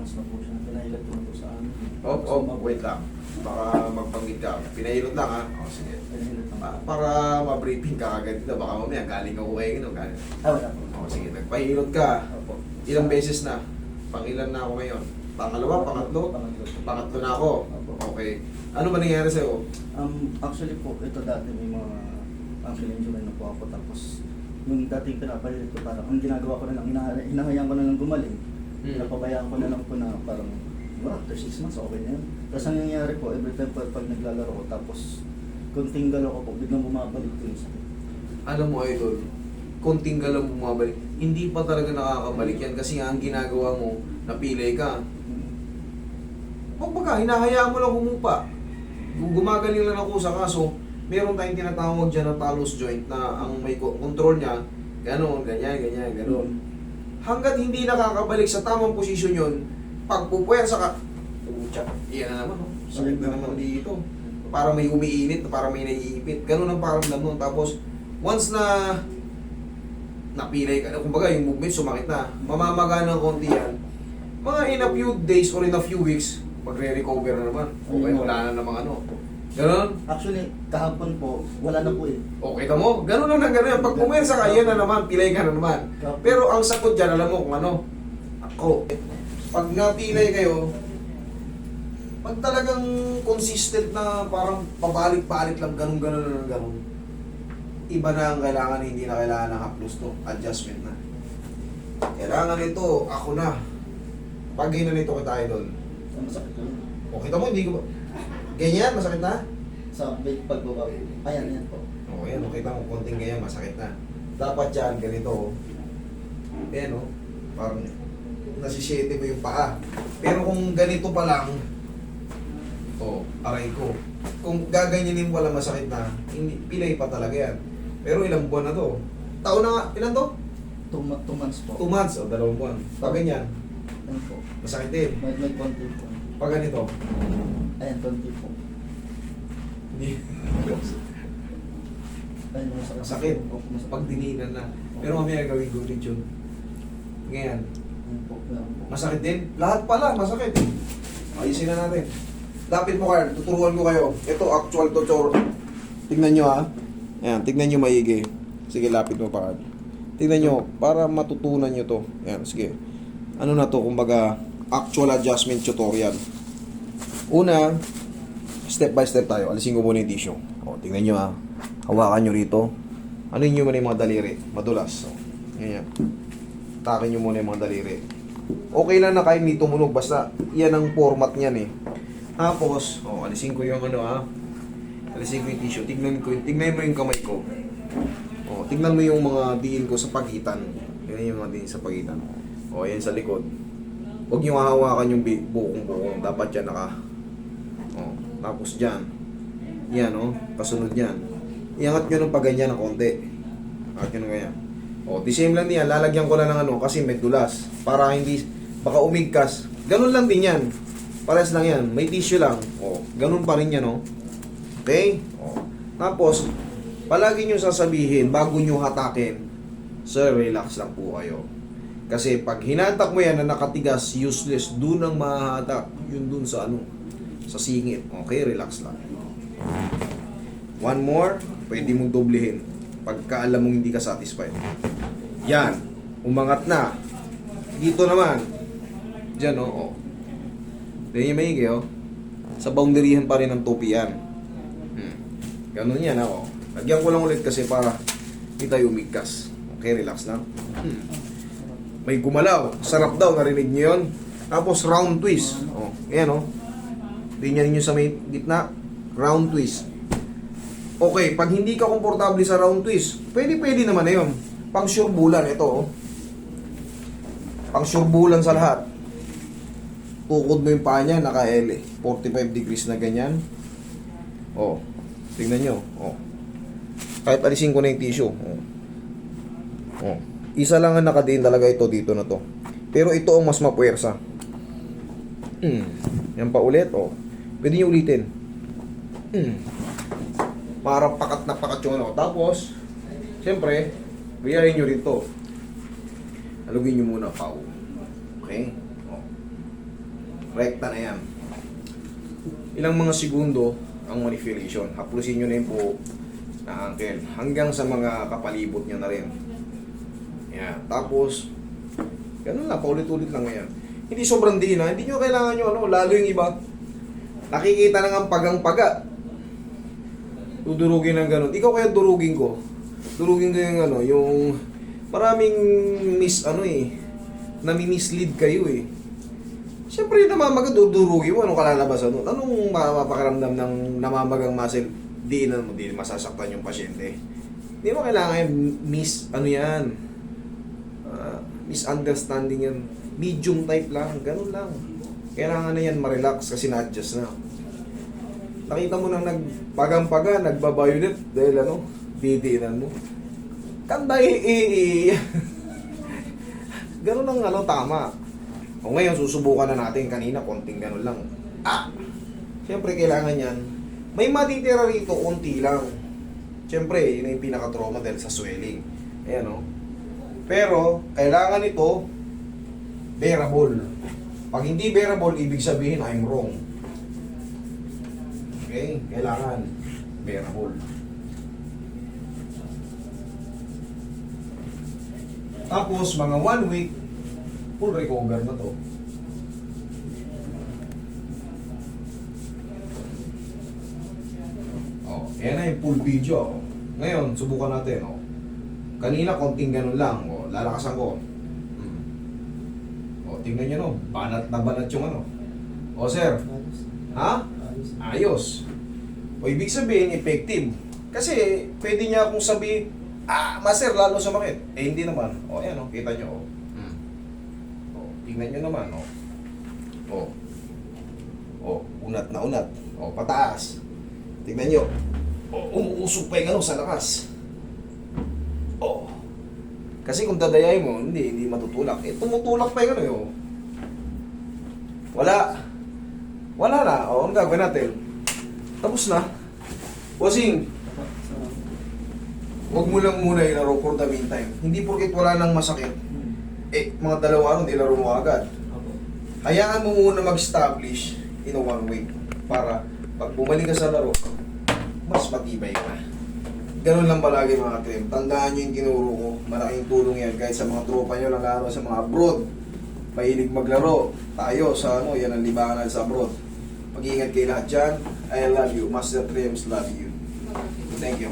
months na po siya. Pinahilat ko na po sa amin. Oh, oh, wait lang. Baka magpangit ka. Pinahilot lang ha. O, sige. Pinahilat na. Pa- para ma-briefing ka agad dito. Baka mamaya galing ako kayo. No? Galing. Ah, wala po. O, sige. Nagpahilot ka. Opo. Ilang beses na? Pangilan na ako ngayon? Pangalawa? Pangatlo? Pangatlo. Pangatlo na ako. Opo. Okay. Ano ba nangyari sa'yo? Um, actually po, ito dati may mga ankle injury na po ako. Tapos, yung dating pinapalit ko, parang ang ginagawa ko na lang, hinaha- hinahayaan ko na lang gumaling. Hmm. Napabayaan ko na lang po na parang, well, after 6 months, okay na yun. Tapos ang nangyayari po, every time po, pag naglalaro ko, tapos kunting galaw ko po, biglang bumabalik ko yung sakit. Alam mo, idol, konting galaw bumabalik. Hindi pa talaga nakakabalik yan kasi nga ang ginagawa mo, napilay ka. Huwag hinahayaan mo lang humupa. Kung gumagaling lang ako sa kaso, meron tayong tinatawag dyan na talus joint na ang may control niya, gano'n, ganyan, ganyan, gano'n. Hanggat hindi nakakabalik sa tamang posisyon yun, pag pupuwersa ka, pucha, iyan na naman, oh. sakit na naman dito. Para may umiinit, para may naiipit. Ganun ang paramdam nun. Tapos, once na napilay ka, kumbaga yung movement sumakit na, mamamaga ng konti yan, mga in a few days or in a few weeks, magre-recover na naman. Okay, wala na namang ano. Ganon? Actually, kahapon po, wala na po eh. Okay ka mo? Ganon lang ng ganon. Pag pumersa ka, yan na naman, pilay ka na naman. Pero ang sagot dyan, alam mo kung ano? Ako. Pag napilay kayo, pag talagang consistent na parang pabalik-balik lang, ganun-ganun na ganun, iba na ang kailangan, hindi na kailangan ng haplos to. Adjustment na. Kailangan ito, ako na. Pag na nito kita idol. Ang masakit ko yun. O kita mo, hindi ko ba? Ganyan, masakit na? Sa big pagbaba. Ayan, ayan po. O yan, o, kita mo, konting ganyan, masakit na. Dapat yan, ganito. o. Ayan o, parang nasisiyete mo yung paa. Pero kung ganito pa lang, o, aray ko. Kung gaganyanin mo wala masakit na, hindi, pilay pa talaga yan. Pero ilang buwan na to? Taon na nga, ilan to? Two, two months po. Two months o dalawang buwan. Pag ganyan, po. masakit din. May, may konti po. Pag ganito, Ayan, konti po. hindi. Ayan, masakit. Masakit. Opo, masakit. Pag dininan na. Pero mamaya gawin ko ulit yun. Ngayon. Masakit din? Lahat pala, masakit. Ayusin na natin. Lapit mo, Carl. Tuturuan ko kayo. Ito, actual to, chor. Tignan nyo, ha. Ayan, tignan nyo maigi. Sige, lapit mo pa, Carl. Tignan nyo, para matutunan nyo to. Ayan, sige. Ano na to, kumbaga, actual adjustment tutorial. Una, step by step tayo. Alisin ko muna yung tissue. O, tignan nyo, ha. Hawakan nyo rito. Ano nyo muna yung mga daliri? Madulas. O, ganyan. Takin nyo muna yung mga daliri. Okay lang na kahit hindi tumunog, basta yan ang format niyan eh. Tapos, oh, alisin ko yung ano ha. Alisin ko yung tissue. Tignan ko, tignan mo yung kamay ko. Oh, tignan mo yung mga diin ko sa pagitan. Yan yung mga diin sa pagitan. Oh, yan sa likod. Huwag niyo hahawakan yung bukong-bukong. Dapat yan naka... Oh, tapos dyan. Yan, oh. Kasunod yan. Iangat nyo ng paganyan ng konti. Angat nyo ng ganyan. O, the same lang niya. Lalagyan ko lang ng ano kasi may dulas. Para hindi, baka umigkas. Ganun lang din yan. Pares lang yan. May tissue lang. O, ganun pa rin yan, o. Okay? O. Tapos, palagi nyo sasabihin, bago nyo hatakin, Sir, relax lang po kayo. Kasi pag hinatak mo yan na nakatigas, useless, dun ang mahahatak. Yun dun sa ano, sa singit. Okay, relax lang. One more, pwede mong doblehin. Pagka alam mong hindi ka satisfied. Yan. Umangat na. Dito naman. Diyan, o. Oh, oh. Ganyan maigi, oh. Sa boundaryhan pa rin ng topi yan. Hmm. Ganun yan, ako. Lagyan ko lang ulit kasi para hindi tayo umigkas. Okay, relax lang. Hmm. May gumalaw. Sarap daw, narinig niyo yun. Tapos round twist. Oh, ayan, oh. Ganyan niyo sa may gitna. Round twist. Okay, pag hindi ka komportable sa round twist, pwede-pwede naman na yun. Pang sure bulan, ito oh. Pang sure bulan sa lahat. Tukod mo yung paa niya, naka-L eh. 45 degrees na ganyan. Oh, tingnan nyo. Oh. Kahit alisin ko na yung tissue. Oh. Oh. Isa lang ang nakadiin talaga ito dito na to. Pero ito ang mas mapuwersa. Hmm. Yan pa ulit, oh. Pwede nyo ulitin. Hmm para pakat na pakat yung ano. Tapos, siyempre, biyahin nyo rin to. Alugin nyo muna, pau. Okay? O. Rekta na yan. Ilang mga segundo ang manipulation. Haplusin nyo na yung buo na ankle. Hanggang sa mga kapalibot nyo na rin. Yan. Tapos, ganun lang. Paulit-ulit lang yan. Hindi sobrang din ha. Hindi nyo kailangan nyo ano. Lalo yung iba. Nakikita na nga ang pagang-paga. Dudurugin ng ganun. Ikaw kaya durugin ko. Durugin ko yung ano, yung maraming miss ano eh. Nami-mislead kayo eh. Siyempre, namamaga, dudurugin mo. Anong kalalabasan nun? Anong mapapakaramdam ng namamagang muscle? Di na mo, di masasaktan yung pasyente. Hindi mo kailangan miss, ano yan, ah, misunderstanding yan. Medium type lang, ganun lang. Kailangan na yan ma-relax kasi na-adjust na. Nakita mo nang nagpagang-paga, nagbabayulit dahil ano, didiinan mo. Kanda i... i- i- ganun ang ano, tama. O ngayon, susubukan na natin kanina, konting ganun lang. Ah! Siyempre, kailangan yan. May matitira rito, konti lang. Siyempre, yun yung pinaka-trauma dahil sa swelling. Ayan o. Pero, kailangan ito, bearable. Pag hindi bearable, ibig sabihin, I'm wrong. Okay? Kailangan, bearable. Tapos, mga one week, full recover na to. Oh, yan na yung full video. Ngayon, subukan natin. Oh. Kanina, konting ganun lang. Oh, lalakasan ko. Oh, tingnan nyo, no? Banat na banat yung ano. Oh, sir. Ha? Ayos. O ibig sabihin, effective. Kasi, pwede niya akong sabihin, ah, master, lalo sumakit. Eh, hindi naman. O, ayan, o, kita nyo, o. Hmm. O, tingnan nyo naman, o. O. O, unat na unat. O, pataas. Tingnan nyo. O, umuusog pa yung ano sa lakas. Kasi kung dadayay mo, hindi, hindi matutulak. Eh, tumutulak pa yung ano. Wala. Wala na. O, ang gagawin natin? Tapos na. Bossing, Huwag mo lang muna ilaro for the meantime. Hindi porket wala nang masakit, eh, mga dalawa araw, nilaro mo agad. Hayaan mo muna mag-establish in a one week para pag bumalik ka sa laro, mas matibay ka. Ganun lang palagi mga trim. Tandaan nyo yung tinuro ko. Malaking tulong yan kahit sa mga tropa nyo lalo sa mga abroad. Mahilig maglaro. Tayo sa ano, yan ang libangan sa abroad. Mag-iingat kayo lahat dyan. I love you. Master Trims love you. Thank you.